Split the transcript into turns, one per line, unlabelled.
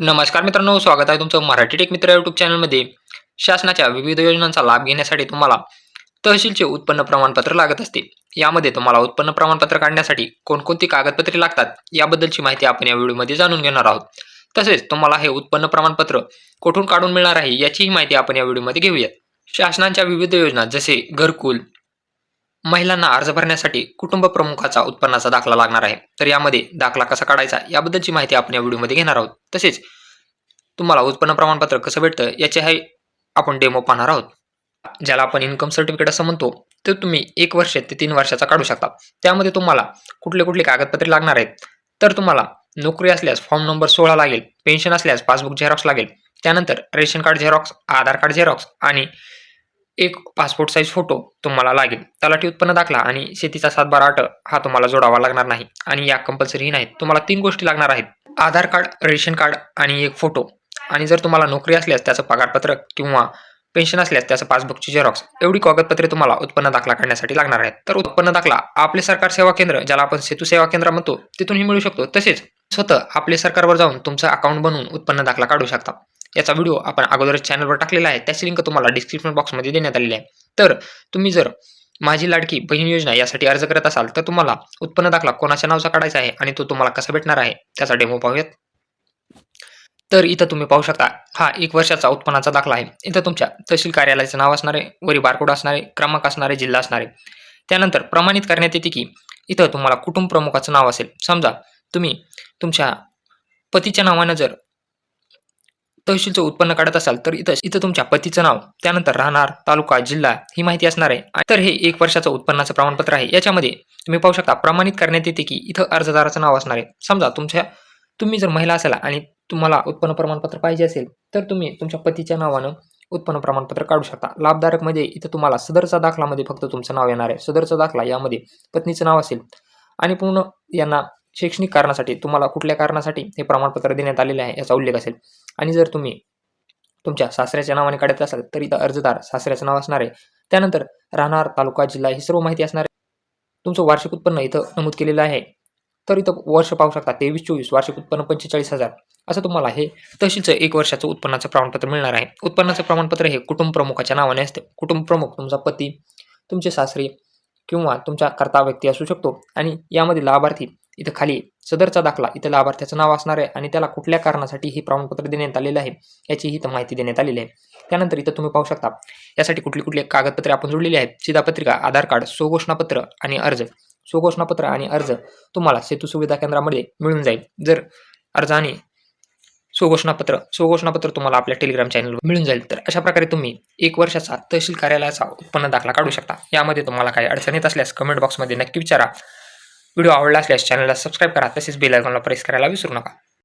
नमस्कार मित्रांनो स्वागत आहे तुमचं मराठी टेक मित्र युट्यूब चॅनलमध्ये शासनाच्या विविध योजनांचा लाभ घेण्यासाठी तुम्हाला तहसीलचे उत्पन्न प्रमाणपत्र लागत असते. यामध्ये तुम्हाला उत्पन्न प्रमाणपत्र काढण्यासाठी कोणकोणती कागदपत्रे लागतात याबद्दलची माहिती आपण या व्हिडिओमध्ये जाणून घेणार आहोत. तसेच तुम्हाला हे उत्पन्न प्रमाणपत्र कुठून काढून मिळणार आहे याचीही माहिती आपण या व्हिडिओमध्ये घेऊयात. शासनाच्या विविध योजना जसे घरकुल महिलांना अर्ज भरण्यासाठी कुटुंब प्रमुखाचा उत्पन्नाचा दाखला लागणार आहे. तर यामध्ये दाखला कसा काढायचा याबद्दलची माहिती आपण या व्हिडिओमध्ये घेणार आहोत. तसेच तुम्हाला उत्पन्न प्रमाणपत्र कसं भेटतं याचे हे आपण डेमो पाहणार आहोत. ज्याला आपण इन्कम सर्टिफिकेट असं म्हणतो ते तुम्ही एक वर्ष ते तीन वर्षाचा काढू शकता. त्यामध्ये तुम्हाला कुठले कुठले कागदपत्रे लागणार आहेत. तर तुम्हाला नोकरी असल्यास फॉर्म नंबर सोळा लागेल पेन्शन असल्यास पासबुक झेरॉक्स लागेल. त्यानंतर ration card xerox Aadhaar card xerox आणि एक पासपोर्ट साईज फोटो तुम्हाला लागेल. तलाठी उत्पन्न दाखला आणि शेतीचा सातबारा अट हा तुम्हाला जोडावा लागणार नाही. आणि या कंपल्सरी नाहीत तुम्हाला तीन गोष्टी लागणार आहेत. आधार कार्ड रेशन कार्ड आणि एक फोटो आणि जर तुम्हाला नोकरी असल्यास त्याचं पगारपत्र किंवा पेन्शन असल्यास त्याचं पासबुकची झेरॉक्स एवढी कागदपत्रे तुम्हाला उत्पन्न दाखला काढण्यासाठी लागणार आहेत. तर उत्पन्न दाखला आपले सरकार सेवा केंद्र ज्याला आपण सेतू सेवा केंद्र म्हणतो तिथूनही मिळू शकतो. तसेच स्वतः आपले सरकारवर जाऊन तुमचं अकाउंट बनवून उत्पन्न दाखला काढू शकता. याचा व्हिडिओ आपण अगोदरच चॅनलवर टाकलेला आहे. त्याची लिंक तुम्हाला डिस्क्रिप्शन बॉक्समध्ये देण्यात आलेली आहे. तर तुम्ही जर माझी लाडकी बहीण योजना यासाठी अर्ज करत असाल तर तुम्हाला उत्पन्न दाखला कोणाच्या नावाचा काढायचा आहे आणि तो तुम्हाला कसा भेटणार आहे त्याचा डेमो पाहूयात. तर इथं तुम्ही पाहू शकता हा एक वर्षाचा उत्पन्नाचा दाखला आहे. इथं तुमच्या तहसील कार्यालयाचं नाव असणारे वरी बारकोड असणारे क्रमांक असणारे जिल्हा असणारे त्यानंतर प्रमाणित करण्यात येते की इथं तुम्हाला कुटुंब प्रमुखाचं नाव असेल. समजा तुम्ही तुमच्या पतीच्या नावानं जर तहसीलचं उत्पन्न काढत असाल तर इथं इथं तुमच्या पतीचं नाव त्यानंतर राहणार तालुका जिल्हा ही माहिती असणार आहे. तर हे एक वर्षाचं उत्पन्नाचं प्रमाणपत्र आहे. याच्यामध्ये तुम्ही पाहू शकता प्रमाणित करण्यात येते की इथं अर्जदाराचं नाव असणार आहे. समजा तुमच्या तुम्ही जर महिला असाल आणि तुम्हाला उत्पन्न प्रमाणपत्र पाहिजे असेल तर तुम्ही तुमच्या पतीच्या नावानं उत्पन्न प्रमाणपत्र काढू शकता. लाभधारकमध्ये इथं तुम्हाला सदरचा दाखलामध्ये फक्त तुमचं नाव येणार आहे. सदरचा दाखला यामध्ये पत्नीचं नाव असेल आणि पूर्ण यांना शैक्षणिक कारणासाठी तुम्हाला कुठल्या कारणासाठी हे प्रमाणपत्र देण्यात आलेले आहे याचा उल्लेख असेल. आणि जर तुम्ही तुमच्या सासऱ्याच्या नावाने काढत असाल तर इथं अर्जदार सासऱ्याचं नाव असणार आहे. त्यानंतर राहणार तालुका जिल्हा ही सर्व माहिती असणार आहे. तुमचं वार्षिक उत्पन्न इथं नमूद केलेलं आहे. तर इथं वर्ष पाहू शकता तेवीस चोवीस वार्षिक उत्पन्न पंचेचाळीस हजार. असं तुम्हाला हे तहसीलचं एक वर्षाचं उत्पन्नाचं प्रमाणपत्र मिळणार आहे. उत्पन्नाचं प्रमाणपत्र हे कुटुंब प्रमुखाच्या नावाने असते. कुटुंब प्रमुख तुमचा पती तुमचे सासरे किंवा तुमचा कर्ता व्यक्ती असू शकतो. आणि यामध्ये लाभार्थी इथं खाली सदरचा दाखला इथं लाभार्थ्याचं नाव असणार आहे आणि त्याला कुठल्या कारणासाठी हे प्रमाणपत्र देण्यात आलेलं आहे याची इथं माहिती देण्यात आलेली आहे. त्यानंतर इथं तुम्ही पाहू शकता यासाठी कुठली कुठली कागदपत्रे आपण जोडलेली आहेत शिधापत्रिका आधार कार्ड स्वघोषणापत्र आणि अर्ज. स्वघोषणापत्र आणि अर्ज तुम्हाला सेतू सुविधा केंद्रामध्ये मिळून जाईल. जर अर्ज आणि स्वघोषणापत्र स्वघोषणापत्र तुम्हाला आपल्या टेलिग्राम चॅनलवर मिळून जाईल तर अशा प्रकारे तुम्ही एक वर्षाचा तहसील कार्यालयाचा उत्पन्न दाखला काढू शकता. यामध्ये तुम्हाला काही अडचण येत असल्यास कमेंट बॉक्समध्ये नक्की विचारा. व्हिडिओ आवडला असल्यास चॅनलला सबस्क्राईब करा. तसेच बेल आयकॉनला प्रेस करायला विसरू नका.